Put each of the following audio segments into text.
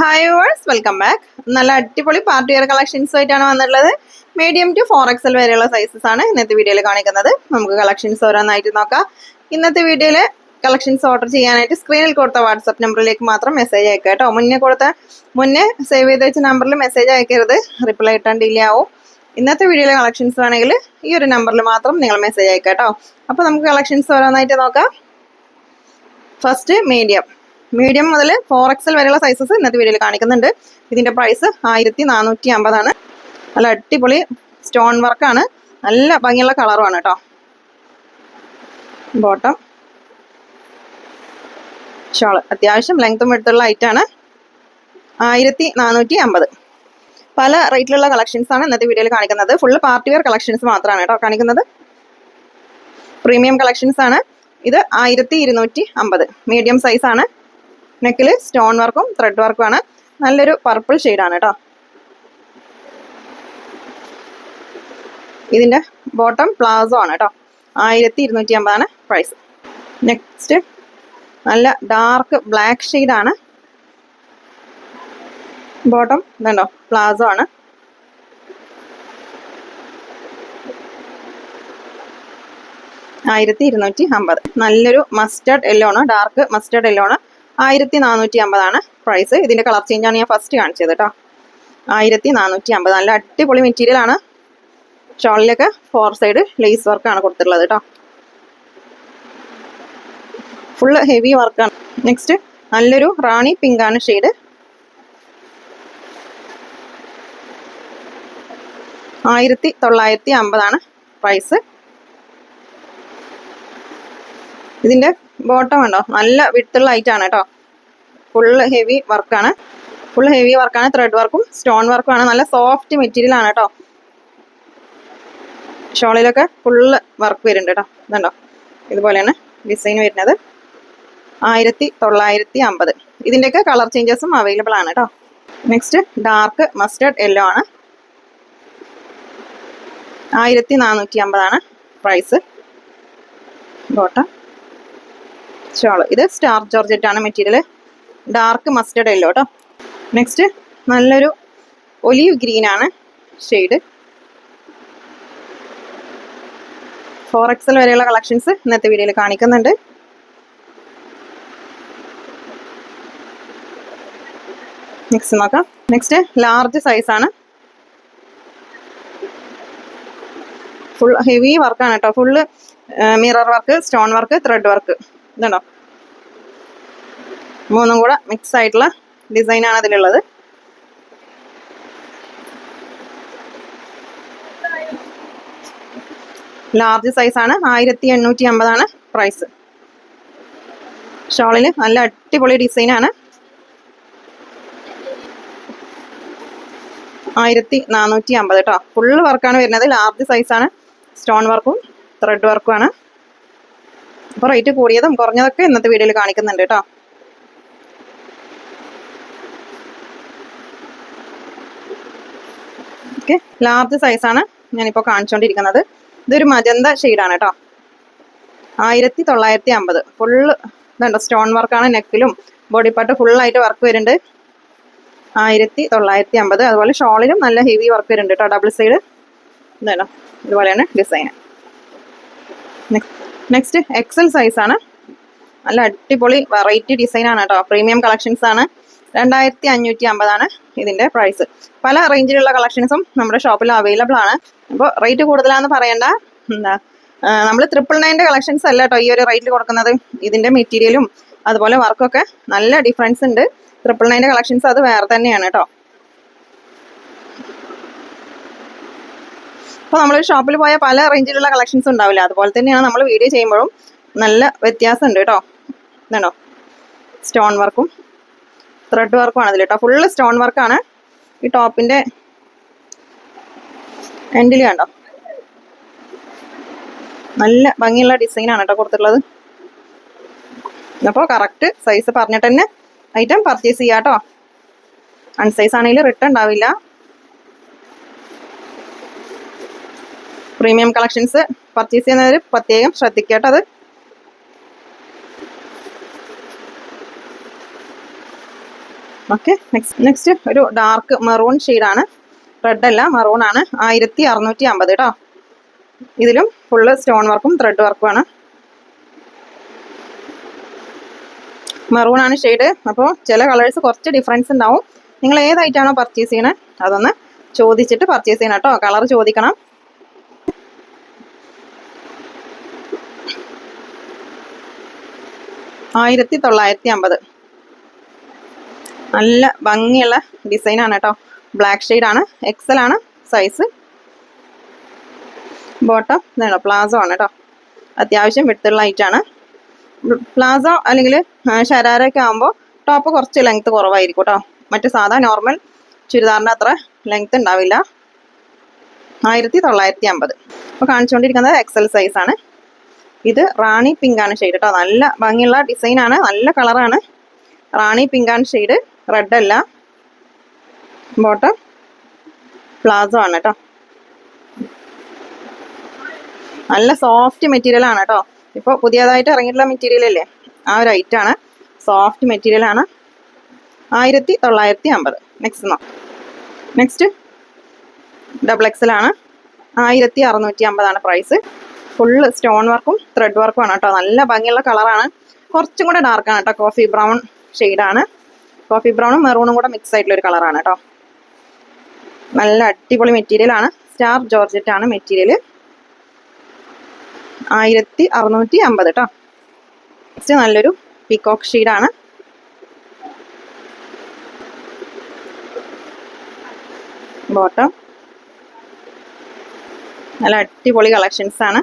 Hi verse welcome back നല്ല അടിപൊളി party wear collections ആയിട്ടാണ് വന്നിട്ടുള്ളത്. മീഡിയം ടു ഫോർ എക്സൽ വരെയുള്ള സൈസസ് ആണ് ഇന്നത്തെ വീഡിയോയിൽ കാണിക്കുന്നത്. നമുക്ക് കളക്ഷൻസ് ഓരോന്നായിട്ട് നോക്കാം. ഇന്നത്തെ വീഡിയോയിൽ കളക്ഷൻസ് ഓർഡർ ചെയ്യാനായിട്ട് സ്ക്രീനിൽ കൊടുത്ത വാട്സപ്പ് നമ്പറിലേക്ക് മാത്രം മെസ്സേജ് അയക്കുക കേട്ടോ. മുന്നേ കൊടുത്ത മുന്നേ സേവ് ചെയ്ത് വെച്ച നമ്പറിൽ മെസ്സേജ് അയക്കരുത്. റിപ്ലൈ ഇട്ടാൻ ഡിലേ ആവും. ഇന്നത്തെ വീഡിയോയിലെ കളക്ഷൻസ് വേണമെങ്കിൽ ഈ ഒരു നമ്പറിൽ മാത്രം നിങ്ങൾ മെസ്സേജ് അയക്കുക കേട്ടോ. അപ്പോൾ നമുക്ക് കളക്ഷൻസ് ഓരോന്നായിട്ട് നോക്കാം. ഫസ്റ്റ് മീഡിയം മീഡിയം മുതൽ ഫോർ എക്സൽ വരെയുള്ള സൈസസ് ഇന്നത്തെ വീഡിയോയിൽ കാണിക്കുന്നുണ്ട്. ഇതിന്റെ പ്രൈസ് ആയിരത്തി നാനൂറ്റി അമ്പതാണ് നല്ല അടിപൊളി സ്റ്റോൺ വർക്കാണ് നല്ല ഭംഗിയുള്ള കളറുമാണ് കേട്ടോ ബോട്ടം ഷോൾ അത്യാവശ്യം ലെങ്ത്തും എടുത്തുള്ള ഐറ്റാണ് ആയിരത്തി നാനൂറ്റി അമ്പത് പല റേറ്റിലുള്ള കളക്ഷൻസ് ആണ് ഇന്നത്തെ വീഡിയോയിൽ കാണിക്കുന്നത്. ഫുള്ള് പാർട്ടി വെയർ കളക്ഷൻസ് മാത്രമാണ് കേട്ടോ കാണിക്കുന്നത്. പ്രീമിയം കളക്ഷൻസ് ആണ്. ഇത് ആയിരത്തി ഇരുന്നൂറ്റി അമ്പത് മീഡിയം സൈസ് ആണ്. നെക്കിൽ സ്റ്റോൺ വർക്കും ത്രെഡ് വർക്കും ആണ്. നല്ലൊരു പർപ്പിൾ ആണ് കേട്ടോ ഇതിന്റെ ബോട്ടം പ്ലാസോ ആണ് കേട്ടോ ആയിരത്തി ഇരുന്നൂറ്റി അമ്പതാണ് പ്രൈസ് നെക്സ്റ്റ് നല്ല ഡാർക്ക് ബ്ലാക്ക് ആണ് ബോട്ടം ഇതുണ്ടോ പ്ലാസോ ആണ്. ആയിരത്തി ഇരുന്നൂറ്റി അമ്പത് നല്ലൊരു മസ്റ്റേഡ് യെല്ലോ ആണ് ഡാർക്ക് മസ്റ്റേഡ് യെല്ലോ ആണ്. ആയിരത്തി നാനൂറ്റി അമ്പതാണ് പ്രൈസ് ഇതിന്റെ കളർ ചേഞ്ച് ആണ് ഞാൻ ഫസ്റ്റ് കാണിച്ചത് കേട്ടോ ആയിരത്തി നാനൂറ്റി അമ്പത് നല്ല അടിപൊളി മെറ്റീരിയൽ ആണ്. ഷോളിലൊക്കെ ഫോർ സൈഡ് ലേസ് വർക്കാണ് കൊടുത്തിട്ടുള്ളത് കേട്ടോ ഫുള്ള് ഹെവി വർക്കാണ് നെക്സ്റ്റ് നല്ലൊരു റാണി പിങ്ക് ആണ് ഷെയ്ഡ് ആയിരത്തി തൊള്ളായിരത്തി അമ്പതാണ് പ്രൈസ് ഇതിന്റെ ബോട്ടം ഉണ്ടോ? നല്ല വിട്ടുള്ള ആണ് കേട്ടോ. ഫുള്ള് ഹെവി വർക്കാണ് ഫുൾ ഹെവി വർക്കാണ് ത്രെഡ് വർക്കും സ്റ്റോൺ വർക്കും ആണ്. നല്ല സോഫ്റ്റ് മെറ്റീരിയൽ ആണ് കേട്ടോ. ഷോളിലൊക്കെ ഫുള്ള് വർക്ക് വരുന്നുണ്ട് കേട്ടോ. ഇതുണ്ടോ? ഇതുപോലെയാണ് ഡിസൈൻ വരുന്നത്. ആയിരത്തി തൊള്ളായിരത്തി അമ്പത്. ഇതിന്റെയൊക്കെ കളർ ചേഞ്ചസും അവൈലബിൾ ആണ് കേട്ടോ. നെക്സ്റ്റ് ഡാർക്ക് മസ്റ്റേർഡ് യെല്ലോ ആണ്. ആയിരത്തി നാനൂറ്റി അമ്പതാണ് പ്രൈസ് ബോട്ടം ഷോൾ ഇത് സ്റ്റാർ ജോർജറ്റ് ആണ് മെറ്റീരിയൽ ഡാർക്ക് മസ്റ്റർഡ് അല്ലോ കേട്ടോ? നെക്സ്റ്റ് നല്ലൊരു ഒലിവ് ഗ്രീൻ ആണ് ഷെയ്ഡ് ഫോർ എക്സൽ വരെയുള്ള കളക്ഷൻസ് ഇന്നത്തെ വീഡിയോയിൽ കാണിക്കുന്നുണ്ട്. നെക്സ്റ്റ് നോക്കാം. നെക്സ്റ്റ് ലാർജ് സൈസ് ആണ്. ഫുൾ ഹെവി വർക്കാണ് കേട്ടോ. Full mirror work stone work thread work ഇതുണ്ടോ? മൂന്നും കൂടെ മിക്സ് ആയിട്ടുള്ള ഡിസൈനാണ് അതിലുള്ളത്. ലാർജ് സൈസാണ് ആയിരത്തി എണ്ണൂറ്റി അമ്പതാണ് പ്രൈസ് ഷോളിൽ നല്ല അടിപൊളി ഡിസൈനാണ് ആയിരത്തി നാനൂറ്റി അമ്പത് കേട്ടോ ഫുള്ള് വർക്കാണ് വരുന്നത്. ലാർജ് സൈസാണ് സ്റ്റോൺ വർക്കും ത്രെഡ് വർക്കും ആണ്. അപ്പോൾ റേറ്റ് കൂടിയതും കുറഞ്ഞതൊക്കെ ഇന്നത്തെ വീഡിയോയിൽ കാണിക്കുന്നുണ്ട് കേട്ടോ. ഓക്കെ ലാർജ് സൈസാണ് ഞാനിപ്പോൾ കാണിച്ചുകൊണ്ടിരിക്കുന്നത് ഇതൊരു മജന്ത ഷെയ്ഡാണ് കേട്ടോ. ആയിരത്തി തൊള്ളായിരത്തി അമ്പത് ഫുള്ള് ഇതുണ്ടോ സ്റ്റോൺ വർക്കാണ് നെക്കിലും ബോഡി പാർട്ട് ഫുള്ളായിട്ട് വർക്ക് വരുന്നുണ്ട്. ആയിരത്തി തൊള്ളായിരത്തി അമ്പത് അതുപോലെ ഷോളിലും നല്ല ഹെവി വർക്ക് വരുന്നുണ്ട് കേട്ടോ ഡബിൾ സൈഡ് ഇതാണോ ഇതുപോലെയാണ് ഡിസൈൻ നെക്സ്റ്റ് എക്സൽ സൈസ് ആണ്. നല്ല അടിപൊളി വെറൈറ്റി ഡിസൈനാണ് കേട്ടോ പ്രീമിയം കളക്ഷൻസ് ആണ്. രണ്ടായിരത്തി അഞ്ഞൂറ്റി അമ്പതാണ് ഇതിന്റെ പ്രൈസ് പല റേഞ്ചിലുള്ള കളക്ഷൻസും നമ്മുടെ ഷോപ്പിൽ അവൈലബിൾ ആണ്. അപ്പോൾ റേറ്റ് കൂടുതലാന്ന് പറയണ്ട. എന്താ നമ്മൾ ട്രിപ്പിൾ നയന്റെ കളക്ഷൻസ് അല്ല കേട്ടോ ഈ ഒരു റേറ്റിൽ കൊടുക്കുന്നത്. ഇതിന്റെ മെറ്റീരിയലും അതുപോലെ വർക്കൊക്കെ നല്ല ഡിഫറൻസ് ഉണ്ട്. ട്രിപ്പിൾ നയന്റെ കളക്ഷൻസ് അത് വേറെ തന്നെയാണ് കേട്ടോ അപ്പോൾ നമ്മൾ ഷോപ്പിൽ പോയ പല റേഞ്ചിലുള്ള കളക്ഷൻസ് ഉണ്ടാവില്ല? അതുപോലെ തന്നെയാണ് നമ്മൾ വീഡിയോ ചെയ്യുമ്പോഴും നല്ല വ്യത്യാസമുണ്ട് കേട്ടോ. ഇതാണോ സ്റ്റോൺ വർക്കും ത്രെഡ് വർക്കും ആണ് അതിൽ കേട്ടോ. ഫുള്ള് സ്റ്റോൺ വർക്കാണ് ഈ ടോപ്പിന്റെ എൻഡിൽ കണ്ടോ? നല്ല ഭംഗിയുള്ള ഡിസൈനാണ് കേട്ടോ കൊടുത്തിട്ടുള്ളത്. അപ്പോൾ കറക്റ്റ് സൈസ് പറഞ്ഞിട്ട് തന്നെ ഐറ്റം പർച്ചേസ് ചെയ്യാം കേട്ടോ അൺസൈസ് ആണെങ്കിൽ റിട്ടേൺ ഉണ്ടാവില്ല. പ്രീമിയം കളക്ഷൻസ് പർച്ചേസ് ചെയ്യുന്നവർ പ്രത്യേകം ശ്രദ്ധിക്കേണ്ടത് ഓക്കെ നെക്സ്റ്റ് നെക്സ്റ്റ് ഒരു ഡാർക്ക് മെറൂൺ ഷെയ്ഡാണ്. റെഡ് അല്ല മെറൂൺ ആണ്. ആയിരത്തി അറുന്നൂറ്റി അമ്പത് കേട്ടോ ഇതിലും ഫുള്ള് സ്റ്റോൺ വർക്കും ത്രെഡ് വർക്കുമാണ് മെറൂൺ ആണ് ഷെയ്ഡ്. അപ്പോൾ ചില കളേഴ്സ് കുറച്ച് ഡിഫറൻസ് ഉണ്ടാവും നിങ്ങൾ ഏതായിട്ടാണോ പർച്ചേസ് ചെയ്യണത് അതൊന്ന് ചോദിച്ചിട്ട് പർച്ചേസ് ചെയ്യണം കേട്ടോ കളർ ചോദിക്കണം. ആയിരത്തി തൊള്ളായിരത്തി അമ്പത് നല്ല ഭംഗിയുള്ള ഡിസൈനാണ് കേട്ടോ. ബ്ലാക്ക് ഷെയ്ഡാണ് എക്സൽ ആണ് സൈസ് ബോട്ടം ഇതാണ് പ്ലാസോ ആണ് കേട്ടോ. അത്യാവശ്യം വിട്ടുള്ള ആണ്. പ്ലാസോ അല്ലെങ്കിൽ ഷരാരൊക്കെ ആകുമ്പോൾ ടോപ്പ് കുറച്ച് ലെങ്ത് കുറവായിരിക്കും കേട്ടോ. മറ്റു സാധാ നോർമൽ ചുരിദാറിന്റെ അത്ര ലെങ്ത് ഉണ്ടാവില്ല. ആയിരത്തി തൊള്ളായിരത്തി അമ്പത് അപ്പോൾ കാണിച്ചുകൊണ്ടിരിക്കുന്നത് എക്സൽ സൈസാണ് ഇത് റാണി പിങ്കാണ് ഷെയ്ഡ് കേട്ടോ നല്ല ഭംഗിയുള്ള ഡിസൈനാണ് നല്ല കളറാണ് റാണി പിങ്കാണ് ഷെയ്ഡ് റെഡ് അല്ല. ബോട്ടം പ്ലാസോ ആണ് കേട്ടോ നല്ല സോഫ്റ്റ് മെറ്റീരിയൽ ആണ് കേട്ടോ ഇപ്പോൾ പുതിയതായിട്ട് ഇറങ്ങിയിട്ടുള്ള മെറ്റീരിയൽ അല്ലേ? ആ ഒരു ഐറ്റം ആണ്. സോഫ്റ്റ് മെറ്റീരിയൽ ആണ്. ആയിരത്തി തൊള്ളായിരത്തി അമ്പത് നെക്സ്റ്റ് നെക്സ്റ്റ് ഡബിൾ എക്സൽ ആണ്. ആയിരത്തി അറുന്നൂറ്റി അമ്പതാണ് പ്രൈസ് ഫുള്ള് സ്റ്റോൺ വർക്കും ത്രെഡ് വർക്കും ആണ് കേട്ടോ. നല്ല ഭംഗിയുള്ള കളറാണ് കുറച്ചും കൂടെ ആണ് കേട്ടോ. കോഫി ബ്രൗൺ ഷെയ്ഡാണ് കോഫി ബ്രൗണും മെറൂണും കൂടെ മിക്സ് ആയിട്ടുള്ള ഒരു കളറാണ് കേട്ടോ. നല്ല അടിപൊളി മെറ്റീരിയൽ ആണ്. സ്റ്റാർ ജോർജറ്റ് ആണ് മെറ്റീരിയൽ ആയിരത്തി അറുന്നൂറ്റി അമ്പത് കേട്ടോ നെക്സ്റ്റ് നല്ലൊരു പീകോക്ക് ഷീഡാണ് ബോട്ടം നല്ല അടിപൊളി കളക്ഷൻസ് ആണ്.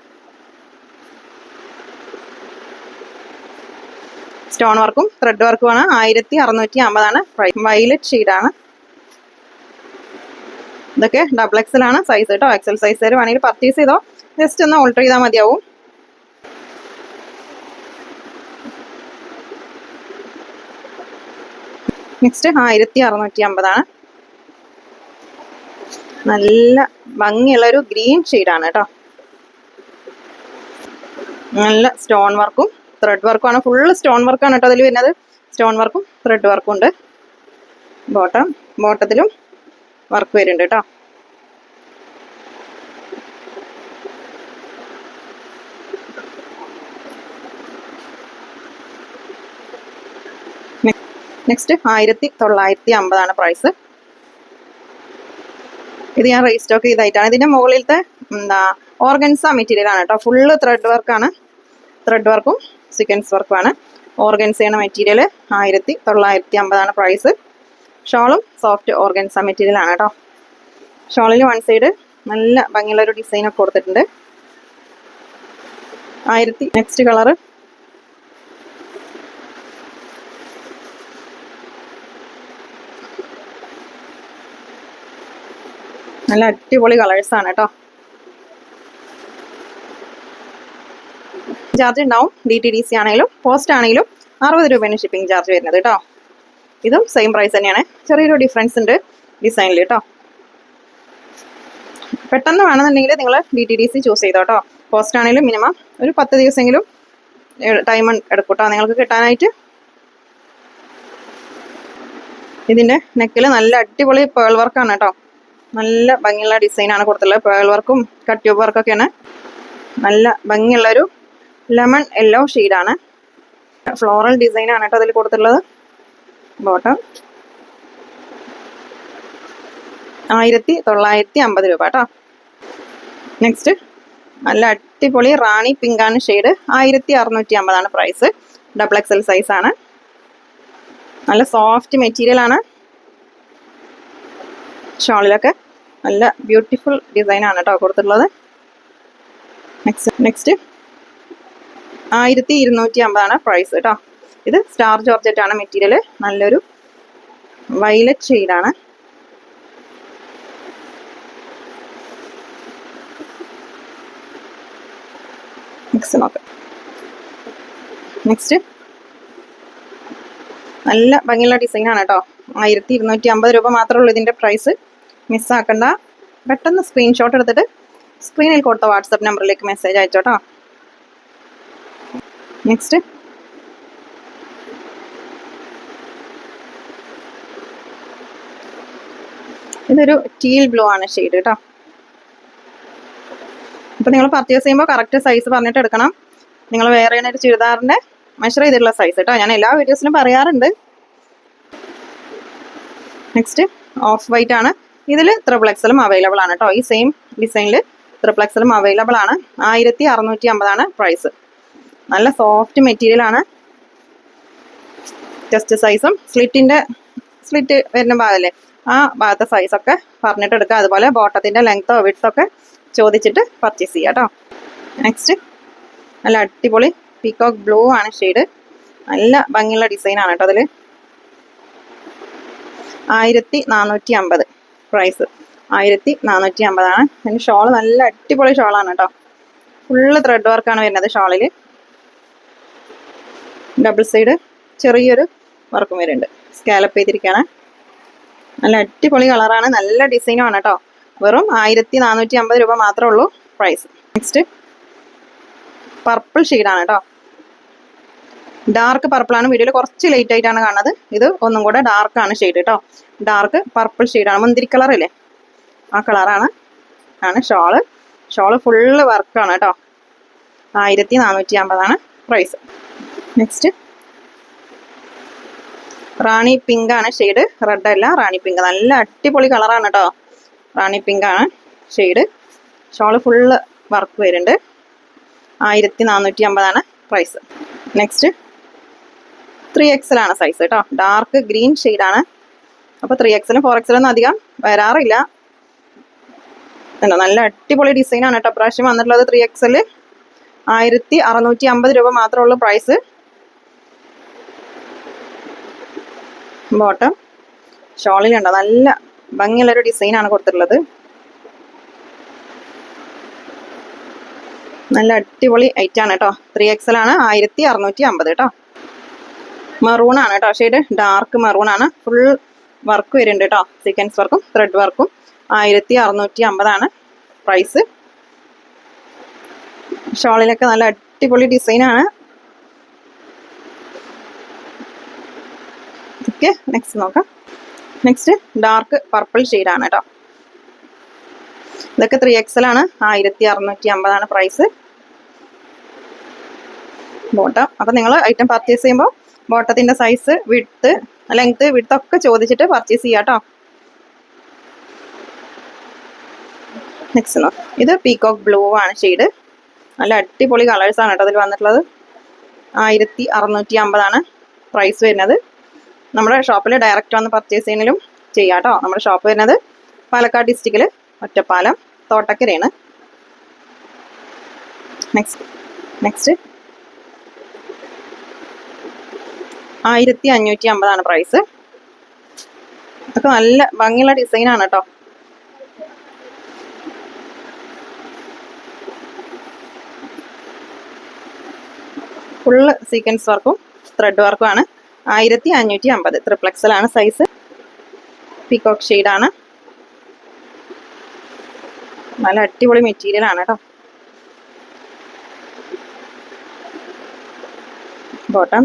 സ്റ്റോൺ വർക്കും ത്രെഡ് വർക്കുമാണ് ആയിരത്തി അറുന്നൂറ്റി അമ്പതാണ് വൈലറ്റ് ഷെയ്ഡാണ് ഇതൊക്കെ ഡബിൾ എക്സൽ ആണ് സൈസ് കേട്ടോ എക്സൽ സൈസ് തരും വേണമെങ്കിൽ പർച്ചേസ് ചെയ്തോ? ജസ്റ്റ് ഒന്ന് ഓൾട്ടർ ചെയ്താൽ മതിയാവും. നെക്സ്റ്റ് ആയിരത്തി അറുന്നൂറ്റി അമ്പതാണ് നല്ല ഭംഗിയുള്ള ഒരു ഗ്രീൻ ഷെയ്ഡാണ് കേട്ടോ നല്ല സ്റ്റോൺ വർക്കും ത്രെഡ് വർക്കുമാണ് ഫുള്ള് സ്റ്റോൺ വർക്കാണ് കേട്ടോ അതിൽ വരുന്നത്. സ്റ്റോൺ വർക്കും ത്രെഡ് വർക്കും ഉണ്ട്. ബോട്ടം ബോട്ടത്തിലും വർക്ക് വരുന്നുണ്ട് കേട്ടോ. നെക്സ്റ്റ് ആയിരത്തി തൊള്ളായിരത്തി അമ്പതാണ് പ്രൈസ് ഇത് ഞാൻ റീസ്റ്റോക്ക് ചെയ്തായിട്ടാണ് ഇതിന്റെ മുകളിലത്തെ എന്താ ഓർഗൻസ മെറ്റീരിയലാണ് കേട്ടോ. ഫുള്ള് ത്രെഡ് വർക്കാണ് ത്രെഡ് വർക്കും സീക്വൻസ് വർക്കുമാണ് ഓർഗൻസയാണ് മെറ്റീരിയൽ ആയിരത്തി തൊള്ളായിരത്തി അമ്പതാണ് പ്രൈസ് ഷോളും സോഫ്റ്റ് ഓർഗൻസ മെറ്റീരിയലാണ് കേട്ടോ ഷോളിൽ വൺ സൈഡ് നല്ല ഭംഗിയുള്ള ഒരു ഡിസൈൻ ഒക്കെ കൊടുത്തിട്ടുണ്ട്. ആയിരത്തി നെക്സ്റ്റ് കളറ് നല്ല അടിപൊളി കളേഴ്സാണ് കേട്ടോ ചാർജ് ഉണ്ടാവും. ഡി ടി ഡി സി ആണെങ്കിലും പോസ്റ്റ് ആണെങ്കിലും അറുപത് രൂപയാണ് ഷിപ്പിംഗ് ചാർജ് വരുന്നത് കേട്ടോ. ഇതും സെയിം പ്രൈസ് തന്നെയാണ്. ചെറിയൊരു ഡിഫറൻസ് ഉണ്ട് ഡിസൈനിൽ കേട്ടോ. പെട്ടെന്ന് വേണമെന്നുണ്ടെങ്കിൽ നിങ്ങൾ D T D C choose ചെയ്തോ കേട്ടോ. പോസ്റ്റ് ആണെങ്കിലും മിനിമം ഒരു പത്ത് ദിവസമെങ്കിലും ടൈം എടുക്കും കേട്ടോ. നിങ്ങൾക്ക് കിട്ടാനായിട്ട്. ഇതിന്റെ നെക്കിൽ നല്ല അടിപൊളി പേൾ വർക്കാണ് കേട്ടോ. നല്ല ഭംഗിയുള്ള ഡിസൈനാണ് കൊടുത്തുള്ളത് പേൾ വർക്കും കട്ട് ട്യൂബ് വർക്കൊക്കെയാണ് നല്ല ഭംഗിയുള്ള ഒരു ലെമൺ യെല്ലോ ഷെയ്ഡാണ്. ഫ്ലോറൽ ഡിസൈൻ ആണ് കേട്ടോ അതിൽ കൊടുത്തിട്ടുള്ളത്. ബോട്ടം ആയിരത്തി തൊള്ളായിരത്തി അമ്പത് രൂപ കേട്ടോ. നെക്സ്റ്റ് നല്ല അടിപൊളി റാണി പിങ്ക് ആണ് ഷെയ്ഡ്. ആയിരത്തി അറുന്നൂറ്റി അമ്പതാണ് പ്രൈസ് ഡബിൾ എക്സൽ സൈസ് ആണ്. നല്ല സോഫ്റ്റ് മെറ്റീരിയൽ ആണ്. ഷോളിലൊക്കെ നല്ല ബ്യൂട്ടിഫുൾ ഡിസൈനാണ് കേട്ടോ കൊടുത്തിട്ടുള്ളത്. നെക്സ്റ്റ് നെക്സ്റ്റ് ആയിരത്തി ഇരുന്നൂറ്റി അമ്പതാണ് പ്രൈസ് കേട്ടോ ഇത് സ്റ്റാർ ജോർജറ്റ് ആണ് മെറ്റീരിയൽ നല്ലൊരു വൈലറ്റ് ഷെയ്ഡാണ് നോക്കാം. നെക്സ്റ്റ് നല്ല ഭംഗിയുള്ള ഡിസൈനാണ് കേട്ടോ ആയിരത്തി ഇരുന്നൂറ്റി അമ്പത് രൂപ മാത്രമേ ഉള്ളൂ ഇതിന്റെ പ്രൈസ് മിസ്സാക്കണ്ട പെട്ടെന്ന് സ്ക്രീൻഷോട്ട് എടുത്തിട്ട് സ്ക്രീനിൽ കൊടുത്ത വാട്സപ്പ് നമ്പറിലേക്ക് മെസ്സേജ് അയച്ചോട്ടോ നെക്സ്റ്റ് ഇതൊരു ടീൽ ബ്ലൂ ആണ് ഷെയ്ഡ് കേട്ടോ അപ്പം നിങ്ങൾ പർച്ചേസ് ചെയ്യുമ്പോൾ കറക്റ്റ് സൈസ് പറഞ്ഞിട്ട് എടുക്കണം. നിങ്ങൾ വേറെ ഒരു ചുരിദാറിന്റെ മെഷർ ചെയ്തിട്ടുള്ള സൈസ് കേട്ടോ ഞാൻ എല്ലാ വീഡിയോസിലും പറയാറുണ്ട്. നെക്സ്റ്റ് ഓഫ് വൈറ്റ് ആണ്. ഇതിൽ ത്രിപ്ലക്സലും അവൈലബിൾ ആണ് കേട്ടോ ഈ സെയിം ഡിസൈനിൽ ത്രിപ്ലക്സലും അവൈലബിൾ ആണ്. ആയിരത്തി അറുന്നൂറ്റി അമ്പതാണ് പ്രൈസ് നല്ല സോഫ്റ്റ് മെറ്റീരിയൽ ആണ്. ടെസ്റ്റ് സൈസും സ്ലിറ്റിന്റെ സ്ലിറ്റ് വരുന്ന ഭാഗമല്ലേ ആ ഭാഗത്തെ സൈസൊക്കെ പറഞ്ഞിട്ട് എടുക്കുക അതുപോലെ ബോട്ടത്തിന്റെ ലെങ്ത്തോ വിട്ത്തൊക്കെ ചോദിച്ചിട്ട് പർച്ചേസ് ചെയ്യുക കേട്ടോ നെക്സ്റ്റ് നല്ല അടിപൊളി പീക്കോക്ക് ബ്ലൂ ആണ് ഷെയ്ഡ് നല്ല ഭംഗിയുള്ള ഡിസൈൻ ആണ് കേട്ടോ അതിൽ ആയിരത്തി നാനൂറ്റി അമ്പത് പ്രൈസ് ആയിരത്തി നാനൂറ്റി അമ്പതാണ് പിന്നെ ഷോൾ നല്ല അടിപൊളി ഷോളാണ് കേട്ടോ ഫുള്ള് ത്രെഡ് വർക്കാണ് വരുന്നത് ഷോളിൽ ഡബിൾ സൈഡ് ചെറിയൊരു വർക്കും വരുന്നുണ്ട്. സ്കാലപ്പ് ചെയ്തിരിക്കുകയാണ്. നല്ല അടിപൊളി കളറാണ് നല്ല ഡിസൈനുമാണ് കേട്ടോ വെറും ആയിരത്തി നാനൂറ്റി അമ്പത് രൂപ മാത്രമേ ഉള്ളൂ പ്രൈസ് നെക്സ്റ്റ് പർപ്പിൾ ഷെയ്ഡാണ് കേട്ടോ ഡാർക്ക് പർപ്പിളാണ് വീഡിയോയിൽ കുറച്ച് ലേറ്റ് ആയിട്ടാണ് കാണുന്നത്. ഇത് ഒന്നും കൂടെ ഡാർക്കാണ് ഷെയ്ഡ് കേട്ടോ ഡാർക്ക് പർപ്പിൾ ഷെയ്ഡാണ് മുന്തിരി കളറില്ലേ ആ കളറാണ് ആണ്. ഷോൾ ഷോൾ ഫുള്ള് വർക്കാണ് കേട്ടോ ആയിരത്തി നാനൂറ്റി അമ്പതാണ് പ്രൈസ് നെക്സ്റ്റ് റാണി പിങ്ക് ആണ് ഷെയ്ഡ് റെഡ് അല്ല റാണി പിങ്ക് നല്ല അടിപൊളി കളറാണ് കേട്ടോ റാണി പിങ്ക് ആണ് ഷെയ്ഡ് ഷോൾ ഫുള്ള് വർക്ക് വരുന്നുണ്ട്. ആയിരത്തി നാനൂറ്റി അമ്പതാണ് പ്രൈസ് നെക്സ്റ്റ് ത്രീ എക്സൽ ആണ് സൈസ് കേട്ടോ ഡാർക്ക് ഗ്രീൻ ആണ്. അപ്പോൾ ത്രീ എക്സലും ഫോർ എക്സലും ഒന്നും അധികം വരാറില്ല. നല്ല അടിപൊളി ഡിസൈനാണ് കേട്ടോ പ്രാവശ്യം വന്നിട്ടുള്ളത് ത്രീ എക്സൽ ആയിരത്തി അറുന്നൂറ്റി അമ്പത് രൂപ മാത്രമേ ഉള്ളൂ പ്രൈസ് ബോട്ടം. ഷോളിലുണ്ടോ നല്ല ഭംഗിയുള്ളൊരു ഡിസൈനാണ് കൊടുത്തിട്ടുള്ളത്. നല്ല അടിപൊളി ഐറ്റം ആണ് കേട്ടോ. ത്രീ എക്സൽ ആണ് ആയിരത്തി അറുന്നൂറ്റി അമ്പത് കേട്ടോ. മെറൂൺ ആണ് കേട്ടോ. ഷെയ്ഡ് ഡാർക്ക് മെറൂൺ ആണ്. ഫുൾ വർക്ക് വരുന്നുണ്ട് കേട്ടോ. സീക്വൻസ് വർക്കും ത്രെഡ് വർക്കും ആയിരത്തി അറുന്നൂറ്റി അമ്പതാണ് പ്രൈസ് ഷോളിലൊക്കെ നല്ല അടിപൊളി ഡിസൈനാണ് ഓക്കെ നെക്സ്റ്റ് നോക്കാം. നെക്സ്റ്റ് ഡാർക്ക് പർപ്പിൾ ആണ് കേട്ടോ ഇതൊക്കെ ത്രീ എക്സൽ ആണ്. ആയിരത്തി അറുന്നൂറ്റി അമ്പതാണ് പ്രൈസ് ബോട്ടം അപ്പം നിങ്ങൾ ഐറ്റം പർച്ചേസ് ചെയ്യുമ്പോൾ ബോട്ടത്തിന്റെ സൈസ് വിട്ത്ത് ലെങ്ത്ത് വിട്ട് ഒക്കെ ചോദിച്ചിട്ട് പർച്ചേസ് ചെയ്യാം കേട്ടോ നെക്സ്റ്റ് നോ ഇത് പീകോക്ക് ബ്ലൂ ആണ് ഷെയ്ഡ് നല്ല അടിപൊളി കളേഴ്സാണ് കേട്ടോ അതിൽ വന്നിട്ടുള്ളത്. ആയിരത്തി അറുന്നൂറ്റി അമ്പതാണ് പ്രൈസ് വരുന്നത്. നമ്മുടെ ഷോപ്പിൽ ഡയറക്റ്റ് വന്ന് പർച്ചേസ് ചെയ്യുന്നതിലും ചെയ്യാം കേട്ടോ നമ്മുടെ ഷോപ്പ് വരുന്നത് പാലക്കാട് ഡിസ്ട്രിക്റ്റിൽ ഒറ്റപ്പാലം തോട്ടക്കരയാണ്. നെക്സ്റ്റ് നെക്സ്റ്റ് ആയിരത്തി അഞ്ഞൂറ്റി അമ്പതാണ് പ്രൈസ് അതൊക്കെ നല്ല ഭംഗിയുള്ള ഡിസൈനാണ് കേട്ടോ ഫുള്ള് സീക്വൻസ് വർക്കും ത്രെഡ് വർക്കും ആണ്. ആയിരത്തി അഞ്ഞൂറ്റി അമ്പത് ത്രിപ്ലക്സലാണ് സൈസ് പീകോക്ക് ഷെയ്ഡാണ് നല്ല അടിപൊളി മെറ്റീരിയൽ ആണ് കേട്ടോ ബോട്ടം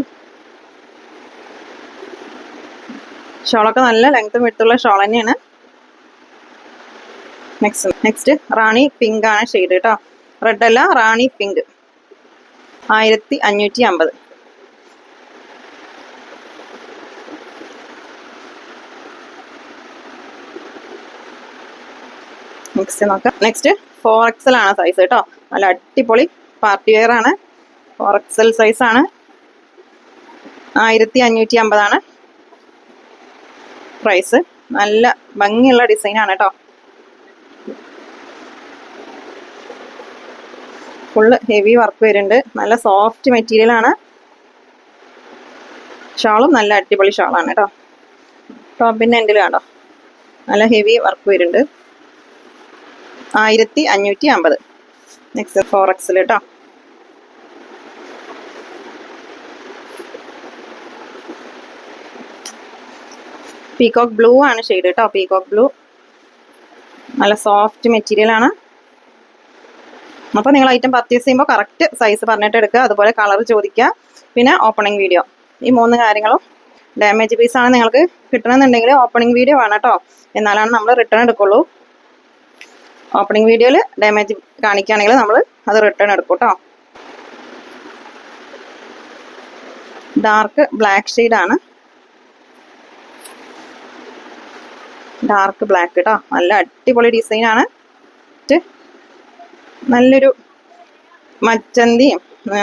ഷോളൊക്കെ നല്ല ലെങ്ത്തും വിടുത്തുള്ള ഷോൾ തന്നെയാണ്. നെക്സ്റ്റ് നെക്സ്റ്റ് റാണി പിങ്ക് ആണ് ഷെയ്ഡ് കേട്ടോ റെഡ് അല്ല റാണി പിങ്ക് ആയിരത്തി അഞ്ഞൂറ്റി അമ്പത് നെക്സ്റ്റ് നോക്കാം. നെക്സ്റ്റ് ഫോർ എക്സൽ ആണ് സൈസ് കേട്ടോ നല്ല അടിപൊളി പാർട്ടി വെയർ ആണ്. ഫോർ എക്സൽ സൈസ് ആണ്. ആയിരത്തി അഞ്ഞൂറ്റി അമ്പതാണ് പ്രൈസ് നല്ല ഭംഗിയുള്ള ഡിസൈൻ ആണ് കേട്ടോ ഫുള്ള് ഹെവി വർക്ക് വരുന്നുണ്ട്. നല്ല സോഫ്റ്റ് മെറ്റീരിയൽ ആണ്. ഷാളും നല്ല അടിപൊളി ഷാളാണ് കേട്ടോ ടോപ്പിന്റെ എൻഡിൽ കണ്ടോ? നല്ല ഹെവി വർക്ക് വരുന്നുണ്ട്. ആയിരത്തി അഞ്ഞൂറ്റി അമ്പത് നെക്സ്റ്റ് ഫോർ എക്സിൽ കേട്ടോ പീകോക്ക് ബ്ലൂ ആണ് ഷെയ്ഡ് കേട്ടോ പീകോക്ക് ബ്ലൂ നല്ല സോഫ്റ്റ് മെറ്റീരിയൽ ആണ്. അപ്പോൾ നിങ്ങൾ ഐറ്റം പർച്ചേസ് ചെയ്യുമ്പോൾ കറക്റ്റ് സൈസ് പറഞ്ഞിട്ട് എടുക്കുക. അതുപോലെ കളർ ചോദിക്കുക. പിന്നെ ഓപ്പണിംഗ് വീഡിയോ ഈ മൂന്ന് കാര്യങ്ങളും ഡാമേജ് പീസാണ് നിങ്ങൾക്ക് കിട്ടണമെന്നുണ്ടെങ്കിൽ ഓപ്പണിംഗ് വീഡിയോ വേണം കേട്ടോ എന്നാലാണ് നമ്മൾ റിട്ടേൺ എടുക്കുള്ളൂ. ഓപ്പണിംഗ് വീഡിയോയിൽ ഡാമേജ് കാണിക്കുകയാണെങ്കിൽ നമ്മൾ അത് റിട്ടേൺ എടുക്കും കേട്ടോ ഡാർക്ക് ബ്ലാക്ക് ആണ്. ഡാർക്ക് ബ്ലാക്ക് കേട്ടോ നല്ല അടിപൊളി ഡിസൈനാണ് നല്ലൊരു മച്ചന്തിയും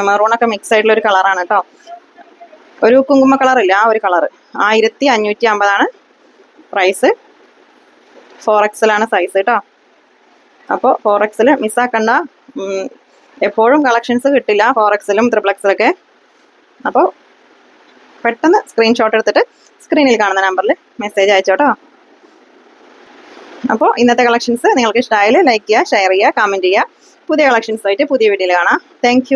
മെറൂണൊക്കെ മിക്സ് ആയിട്ടുള്ള ഒരു കളറാണ് കേട്ടോ ഒരു കുങ്കുമ കളറില്ല ആ ഒരു കളറ് ആയിരത്തി അഞ്ഞൂറ്റി അമ്പതാണ് പ്രൈസ് ഫോർ എക്സലാണ് സൈസ് കേട്ടോ അപ്പോൾ ഫോർ എക്സിൽ മിസ്സാക്കണ്ട എപ്പോഴും കളക്ഷൻസ് കിട്ടില്ല ത്രിപ്പിൾ എക്സിലൊക്കെ അപ്പോൾ പെട്ടെന്ന് സ്ക്രീൻഷോട്ട് എടുത്തിട്ട് സ്ക്രീനിൽ കാണുന്ന നമ്പറിൽ മെസ്സേജ് അയച്ചോട്ടോ. അപ്പോൾ ഇന്നത്തെ കളക്ഷൻസ് നിങ്ങൾക്ക് ഇഷ്ടമായാൽ ലൈക്ക് ചെയ്യുക ഷെയർ ചെയ്യുക കമന്റ് ചെയ്യുക. പുതിയ കളക്ഷൻസ് ആയിട്ട് പുതിയ വീഡിയോയിൽ കാണാം. താങ്ക്